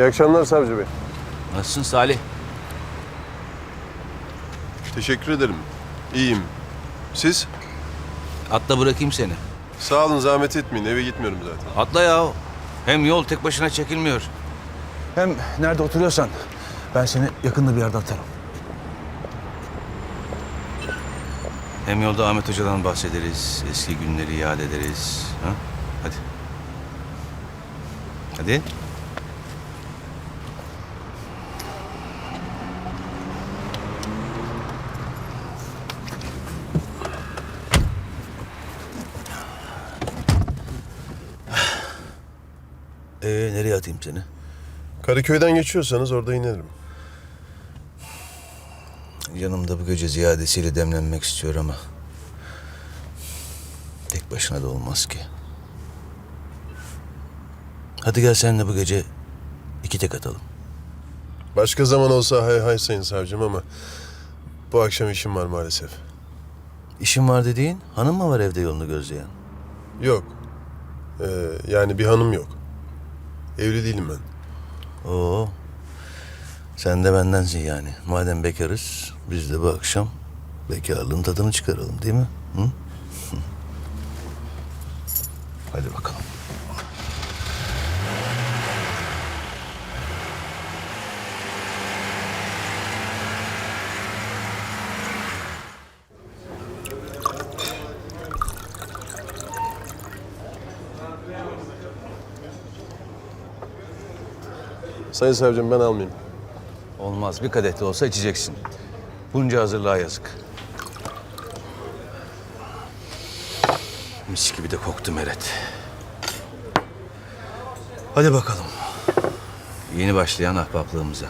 İyi akşamlar savcı bey. Nasılsın Salih? Teşekkür ederim. İyiyim. Siz? Atla bırakayım seni. Sağ olun zahmet etmeyin. Eve gitmiyorum zaten. Atla ya. Hem yol tek başına çekilmiyor. Hem nerede oturuyorsan ben seni yakında bir yerde atarım. Hem yolda Ahmet Hoca'dan bahsederiz. Eski günleri yad ederiz. Ha? Hadi. Hadi. Ee, nereye atayım seni? Karaköy'den geçiyorsanız orada inerim. Yanımda bu gece ziyadesiyle demlenmek istiyor ama... ...tek başına da olmaz ki. Hadi gel seninle bu gece iki tek atalım. Başka zaman olsa hay hay sayın savcım ama... ...bu akşam işim var maalesef. İşin var dediğin hanım mı var evde yolunu gözleyen? Yok. Ee, yani bir hanım yok. Evli değilim ben. Oo. Sen de bendensin yani. Madem bekarız biz de bu akşam bekarlığın tadını çıkaralım değil mi? Hı? Hadi bakalım. Sayın savcım ben almayayım. Olmaz. Bir kadeh de olsa içeceksin. Bunca hazırlığa yazık. Mis gibi de koktu Meret. Hadi bakalım. Yeni başlayan ahbaplığımıza.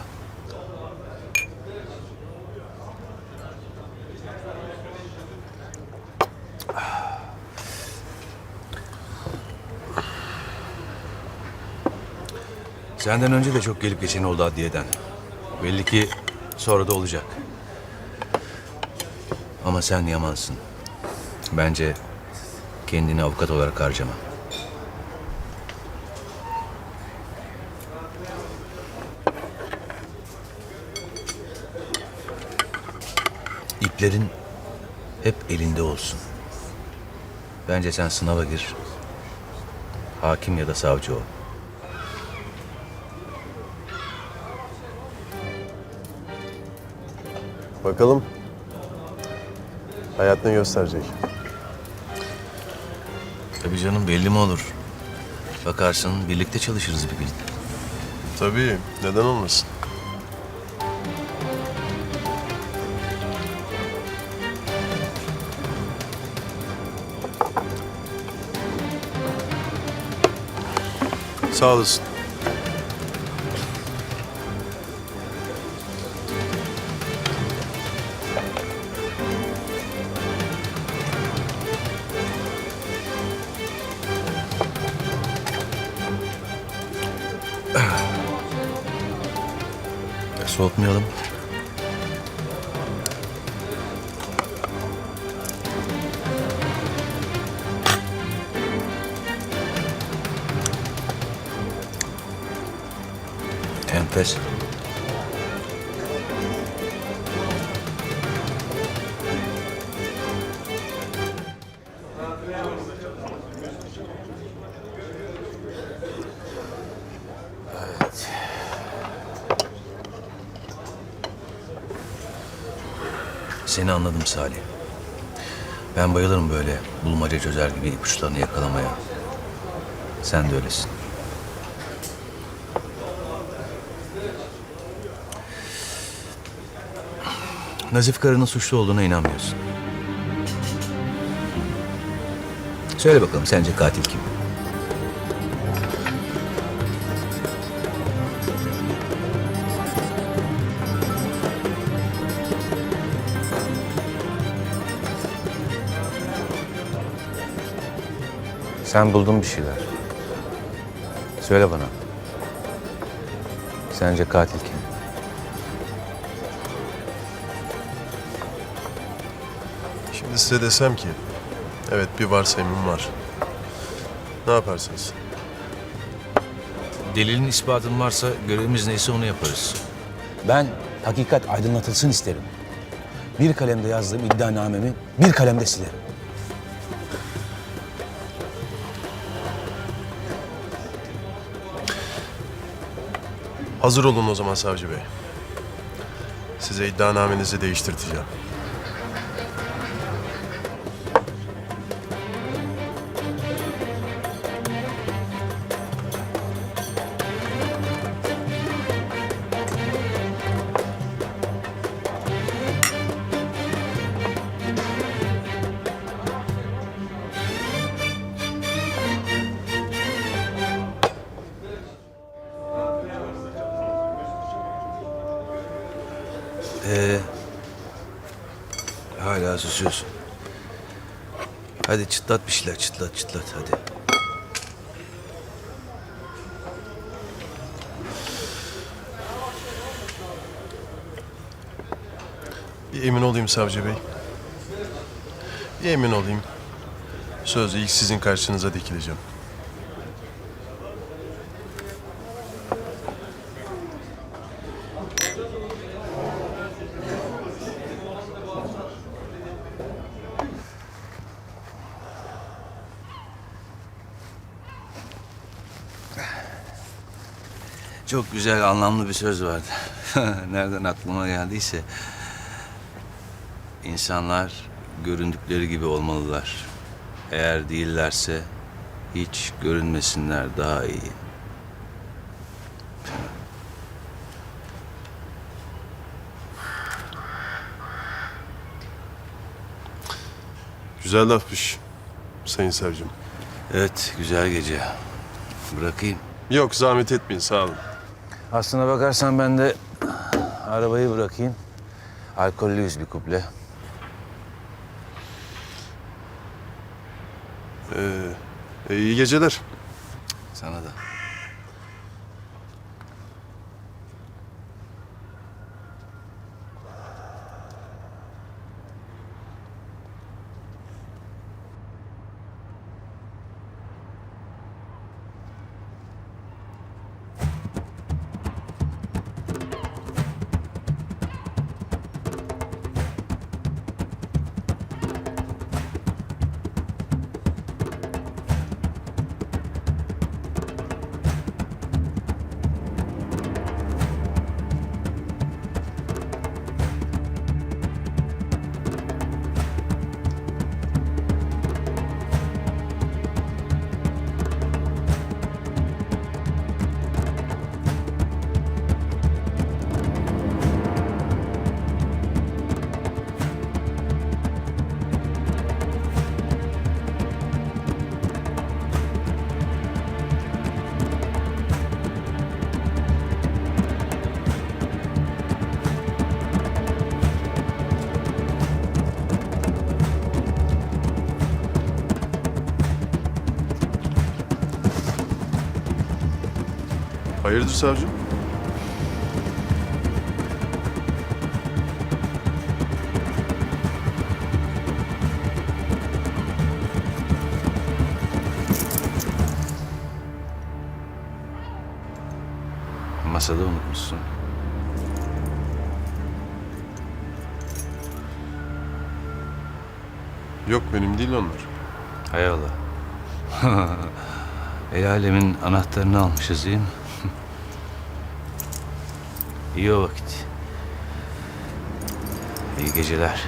Senden önce de çok gelip geçen oldu adliyeden. Belli ki sonra da olacak. Ama sen Yaman'sın. Bence kendini avukat olarak harcama. İplerin hep elinde olsun. Bence sen sınava gir. Hakim ya da savcı ol. Bakalım. Hayat ne gösterecek? Tabii canım belli mi olur? Bakarsın birlikte çalışırız bir gün. Tabii. Neden olmasın? Sağ olasın. yapmayalım. Seni anladım Salih. Ben bayılırım böyle bulmaca çözer gibi ipuçlarını yakalamaya. Sen de öylesin. Nazif karının suçlu olduğuna inanmıyorsun. Söyle bakalım sence katil kim? Sen buldun bir şeyler. Söyle bana. Sence katil kim? Şimdi size desem ki... Evet bir varsayımım var. Ne yaparsınız? Delilin ispatın varsa görevimiz neyse onu yaparız. Ben hakikat aydınlatılsın isterim. Bir kalemde yazdığım iddianamemi bir kalemde silerim. Hazır olun o zaman savcı bey. Size iddianamenizi değiştirteceğim. Ee, hala susuyorsun. Hadi çıtlat bir şeyler çıtlat çıtlat hadi. Bir emin olayım savcı bey. Bir emin olayım. Sözde ilk sizin karşınıza dikileceğim. Çok güzel anlamlı bir söz vardı. Nereden aklıma geldiyse. İnsanlar göründükleri gibi olmalılar. Eğer değillerse hiç görünmesinler daha iyi. Güzel lafmış sayın savcım. Evet güzel gece. Bırakayım. Yok zahmet etmeyin sağ olun. Aslına bakarsan ben de arabayı bırakayım. Alkollüyüz bir kuple. Ee, iyi geceler. Sana da. Hayırdır savcım? Masada unutmuşsun. Yok benim değil onlar. Hay Allah. El alemin anahtarını almışız değil mi? İyi o vakit. İyi geceler.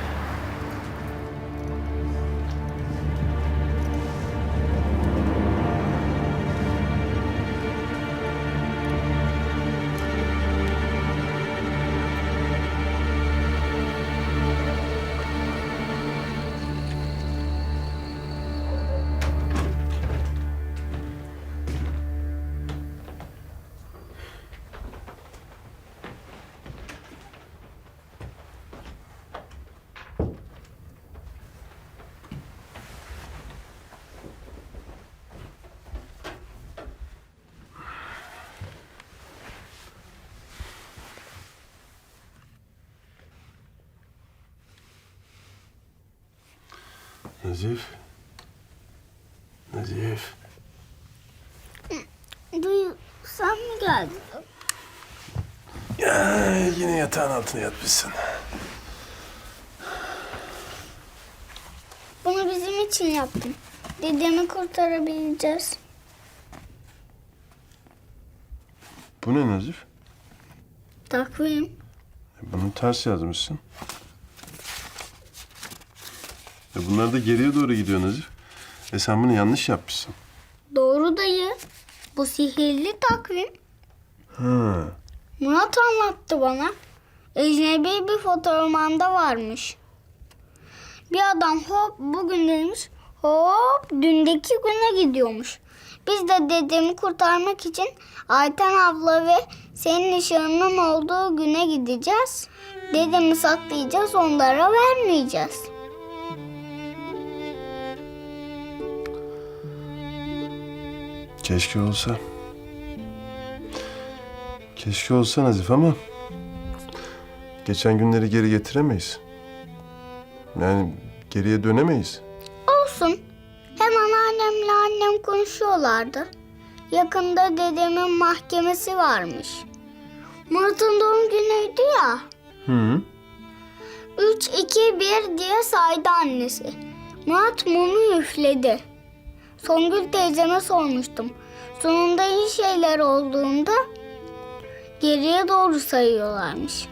Nazif. Nazif. Duy, sen mi geldin? Ya, yine yatağın altına yatmışsın. Bunu bizim için yaptım. Dedemi kurtarabileceğiz. Bu ne Nazif? Takvim. E, Bunu ters yazmışsın. E bunlar da geriye doğru gidiyor Nazif. E sen bunu yanlış yapmışsın. Doğru dayı. Bu sihirli takvim. Ha. Murat anlattı bana. Ecnebi bir fotoğrafında varmış. Bir adam hop bugün demiş hop dündeki güne gidiyormuş. Biz de dedemi kurtarmak için Ayten abla ve senin nişanının olduğu güne gideceğiz. Dedemi saklayacağız onlara vermeyeceğiz. Keşke olsa. Keşke olsa Nazif ama geçen günleri geri getiremeyiz. Yani geriye dönemeyiz. Olsun. Hem anneannemle annem konuşuyorlardı. Yakında dedemin mahkemesi varmış. Murat'ın doğum günüydü ya. Hı. 3, 2, 1 diye saydı annesi. Murat mumu üfledi. Songül teyzeme sormuştum. Sonunda iyi şeyler olduğunda geriye doğru sayıyorlarmış.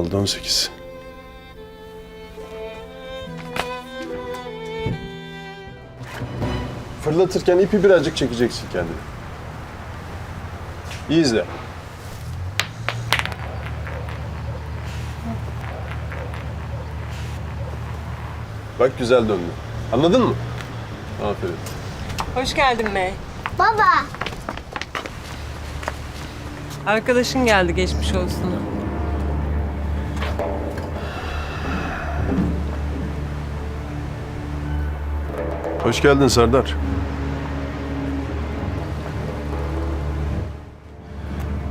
Kaldı 18. Fırlatırken ipi birazcık çekeceksin kendini. İyi izle. Bak güzel döndü. Anladın mı? Aferin. Hoş geldin May. Baba, Arkadaşın geldi geçmiş olsun. Hoş geldin Serdar.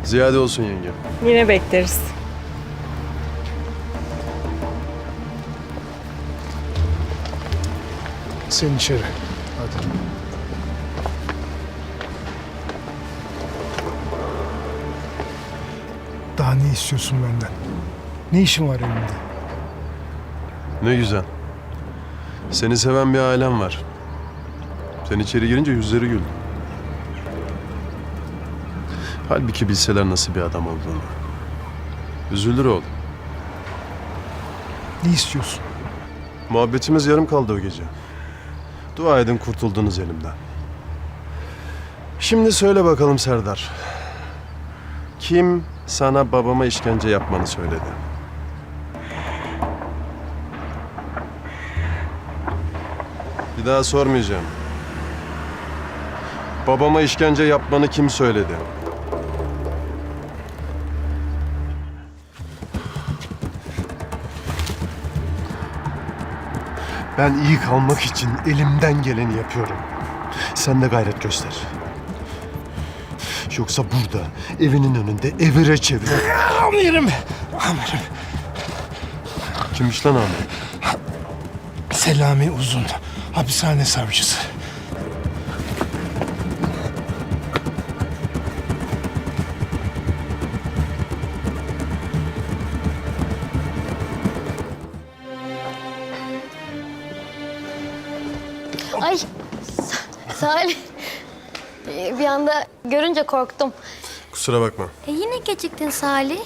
Ziyade olsun yenge. Yine bekleriz. Sen içeri. Hadi. Daha ne istiyorsun benden? Ne işin var elimde? Ne güzel. Seni seven bir ailem var. Sen içeri girince yüzleri güldü. Halbuki bilseler nasıl bir adam olduğunu. Üzülür oğlum. Ne istiyorsun? Muhabbetimiz yarım kaldı o gece. Dua edin kurtuldunuz elimden. Şimdi söyle bakalım Serdar. Kim sana babama işkence yapmanı söyledi? Bir daha sormayacağım. Babama işkence yapmanı kim söyledi? Ben iyi kalmak için elimden geleni yapıyorum. Sen de gayret göster. Yoksa burada evinin önünde evire çevire. Amirim. Amirim. Kimmiş lan Ahmet? Selami Uzun. Hapishane savcısı. Salih. Bir anda görünce korktum. Kusura bakma. E yine geciktin Salih.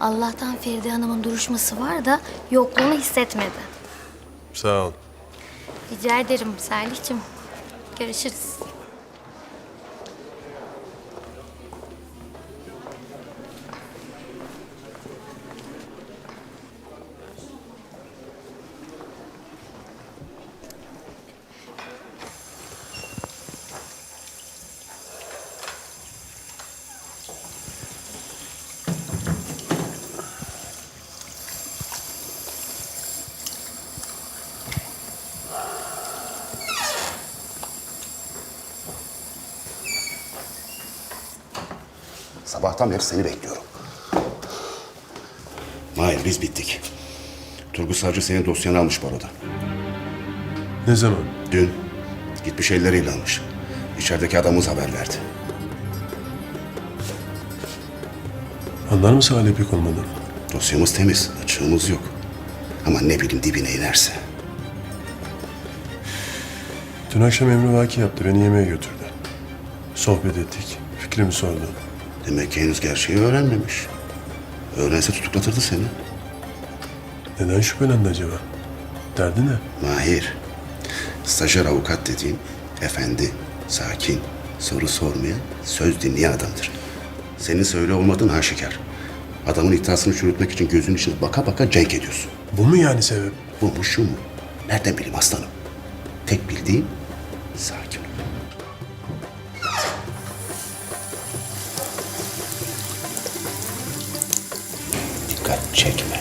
Allah'tan Feride Hanım'ın duruşması var da yokluğunu hissetmedi. Sağ ol. Rica ederim Salih'cim. Görüşürüz. Sabahtan beri seni bekliyorum. Mahir biz bittik. Turgut Savcı senin dosyanı almış baroda. Ne zaman? Dün gitmiş elleriyle almış. İçerideki adamımız haber verdi. Anlar mı Salih pek olmadan? Dosyamız temiz, açığımız yok. Ama ne bileyim dibine inerse. Dün akşam Emre Vaki yaptı. Beni yemeğe götürdü. Sohbet ettik. Fikrimi sordu. Demek ki henüz gerçeği öğrenmemiş. Öğrense tutuklatırdı seni. Neden şüphelendi acaba? Derdi ne? Mahir, stajyer avukat dediğin efendi, sakin, soru sormayan, söz dinleyen adamdır. Senin söyle olmadığın aşikar. Adamın iddiasını çürütmek için gözünün içine baka baka cenk ediyorsun. Bu mu yani sebep? Bu mu şu mu? Nereden bileyim aslanım? Tek bildiğim çekme.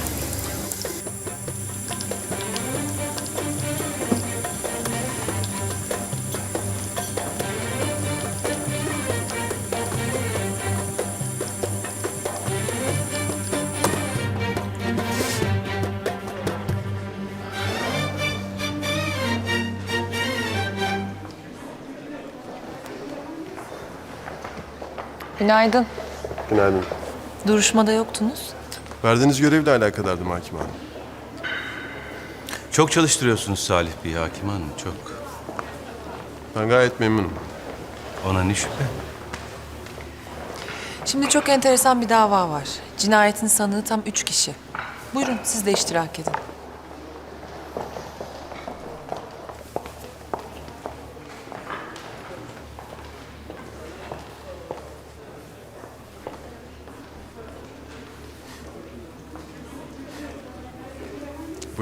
Günaydın. Günaydın. Duruşmada yoktunuz. Verdiğiniz görevle alakadardım hakim hanım. Çok çalıştırıyorsunuz Salih Bey hakim hanım çok. Ben gayet memnunum. Ona ne şüphe? Şimdi çok enteresan bir dava var. Cinayetin sanığı tam üç kişi. Buyurun siz de iştirak edin.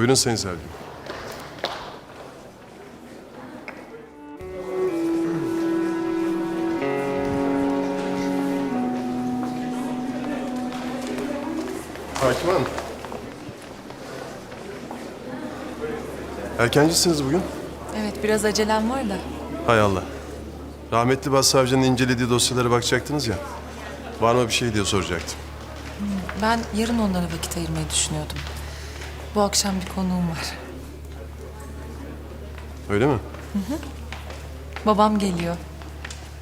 Buyurun Sayın Savcım. Hakim Hanım. Erkencisiniz bugün. Evet biraz acelem var da. Hay Allah. Rahmetli Başsavcının incelediği dosyalara bakacaktınız ya. Var mı bir şey diye soracaktım. Ben yarın onlara vakit ayırmayı düşünüyordum. Bu akşam bir konuğum var. Öyle mi? Babam geliyor.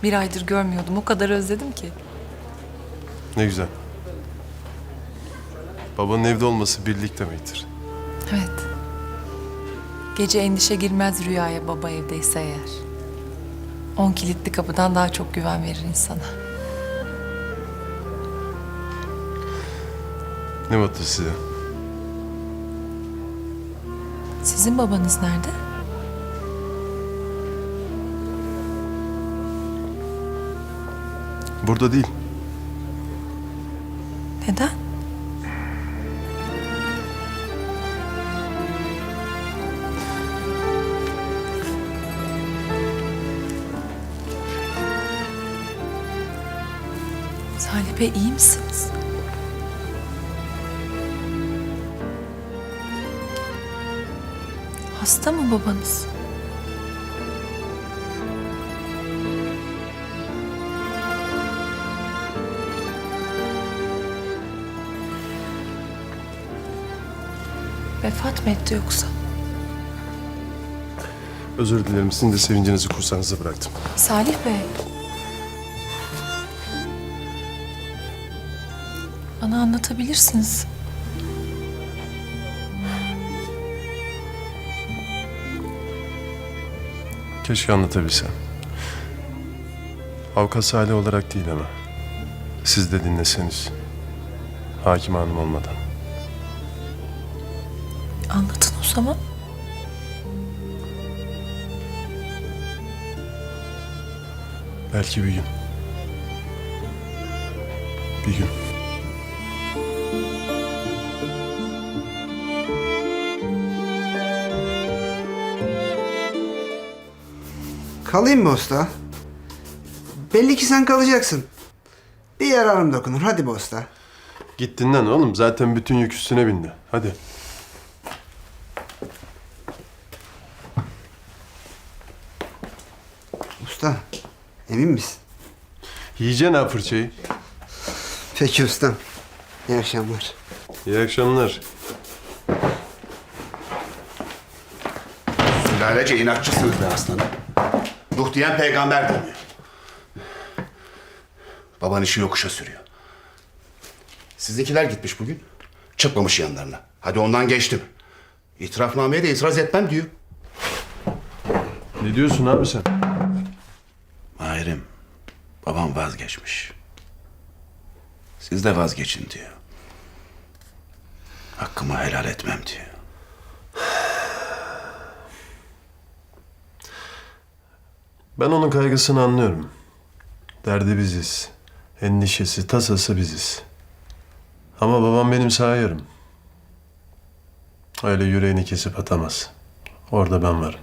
Bir aydır görmüyordum. O kadar özledim ki. Ne güzel. Babanın evde olması birlik demektir. Evet. Gece endişe girmez rüyaya baba evdeyse eğer. On kilitli kapıdan daha çok güven verir insana. Ne mutlu size. Sizin babanız nerede? Burada değil. Neden? Salih Bey iyi misiniz? Hasta mı babanız? Vefat mı etti yoksa? Özür dilerim. Sizin de sevincinizi kursanıza bıraktım. Salih Bey. Bana anlatabilirsiniz. Keşke anlatabilsem. Avukat Salih olarak değil ama. Siz de dinleseniz. Hakim hanım olmadan. Anlatın o zaman. Belki bir gün. Bir gün. Kalayım mı usta? Belli ki sen kalacaksın. Bir yararım dokunur. Hadi be usta. Git dinlen oğlum. Zaten bütün yük üstüne bindi. Hadi. Usta, emin misin? Yiyeceksin ha fırçayı. Peki ustam. İyi akşamlar. İyi akşamlar. Sülalece inatçısınız be aslanım. Nuh diyen peygamber demiyor. Baban işi yokuşa sürüyor. Sizinkiler gitmiş bugün. Çıkmamış yanlarına. Hadi ondan geçtim. İtirafnameye de itiraz etmem diyor. Ne diyorsun abi sen? Mahir'im, babam vazgeçmiş. Siz de vazgeçin diyor. Hakkımı helal etmem diyor. Ben onun kaygısını anlıyorum. Derdi biziz. Endişesi, tasası biziz. Ama babam benim sayarım. Öyle yüreğini kesip atamaz. Orada ben varım.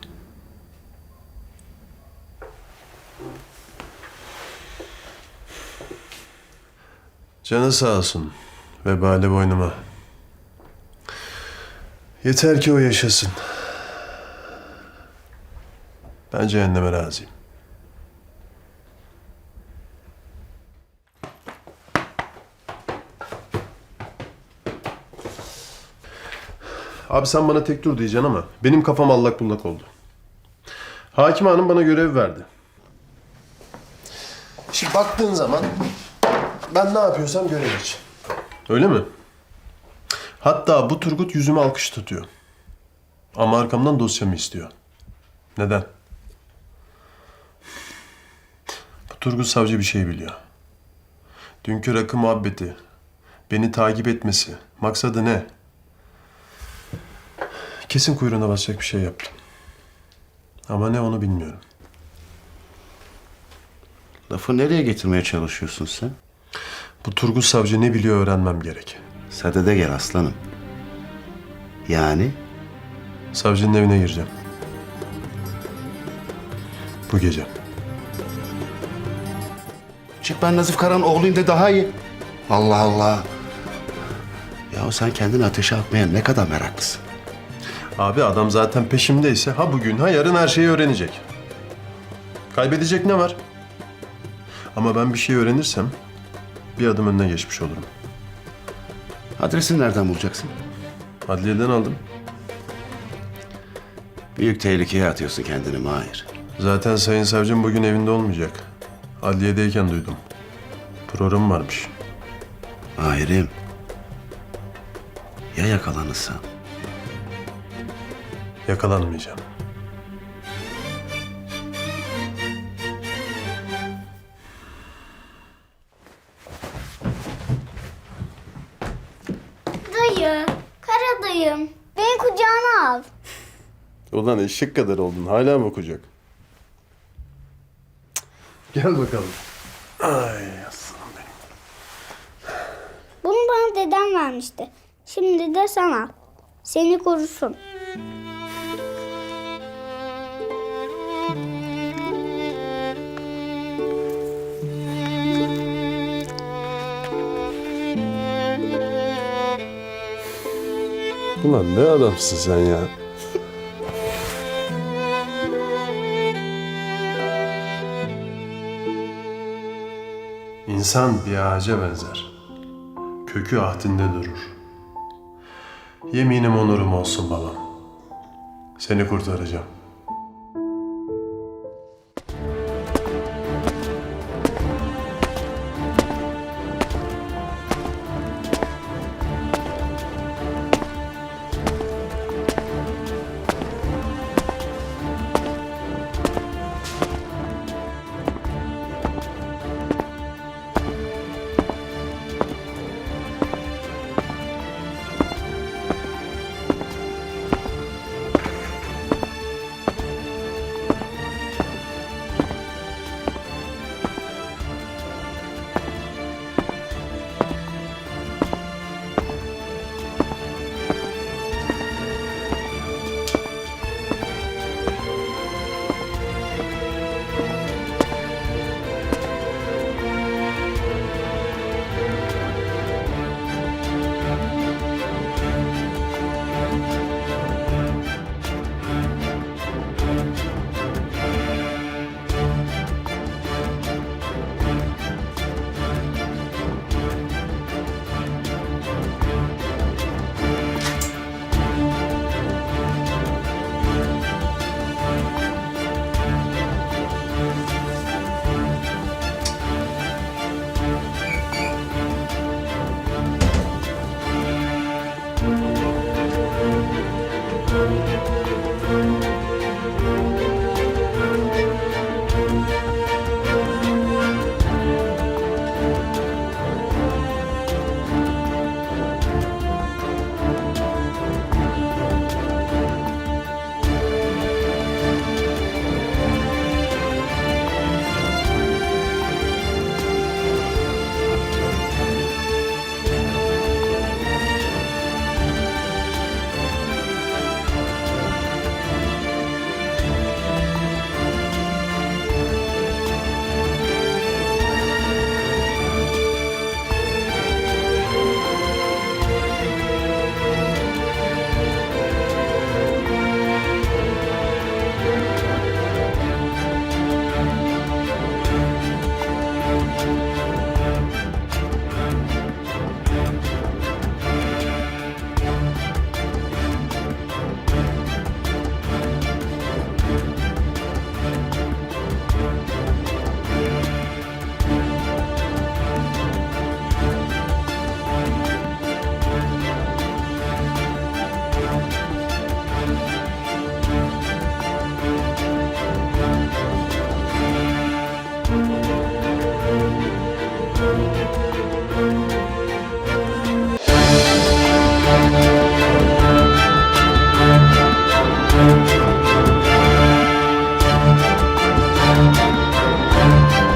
Canı sağ olsun. Vebali boynuma. Yeter ki o yaşasın. Ben cehenneme razıyım. Abi sen bana tek dur diyeceksin ama benim kafam allak bullak oldu. Hakim Hanım bana görev verdi. Şimdi baktığın zaman ben ne yapıyorsam görev için. Öyle mi? Hatta bu Turgut yüzüme alkış tutuyor. Ama arkamdan dosyamı istiyor. Neden? Bu Turgut Savcı bir şey biliyor. Dünkü rakı muhabbeti, beni takip etmesi, maksadı ne? Kesin kuyruğuna basacak bir şey yaptım. Ama ne onu bilmiyorum. Lafı nereye getirmeye çalışıyorsun sen? Bu Turgut Savcı ne biliyor öğrenmem gerek. Sadede gel aslanım. Yani Savcının evine gireceğim. Bu gece. çık ben Nazif Karan oğluyum de daha iyi. Allah Allah. Ya sen kendini ateşe atmaya ne kadar meraklısın. Abi adam zaten peşimdeyse ha bugün ha yarın her şeyi öğrenecek. Kaybedecek ne var? Ama ben bir şey öğrenirsem bir adım önüne geçmiş olurum. Adresini nereden bulacaksın? Adliyeden aldım. Büyük tehlikeye atıyorsun kendini Mahir. Zaten sayın savcım bugün evinde olmayacak. Adliyedeyken duydum. Program varmış. Mahir'im. Ya yakalanırsan? Yakalanmayacağım. Dayı, kara dayım. Beni kucağına al. Ulan eşek kadar oldun. Hala mı okuyacak? Gel bakalım. Ay aslanım benim. Bunu bana dedem vermişti. Şimdi de sana. Seni korusun. Ulan ne adamsın sen ya. İnsan bir ağaca benzer. Kökü ahdinde durur. Yeminim onurum olsun babam. Seni kurtaracağım.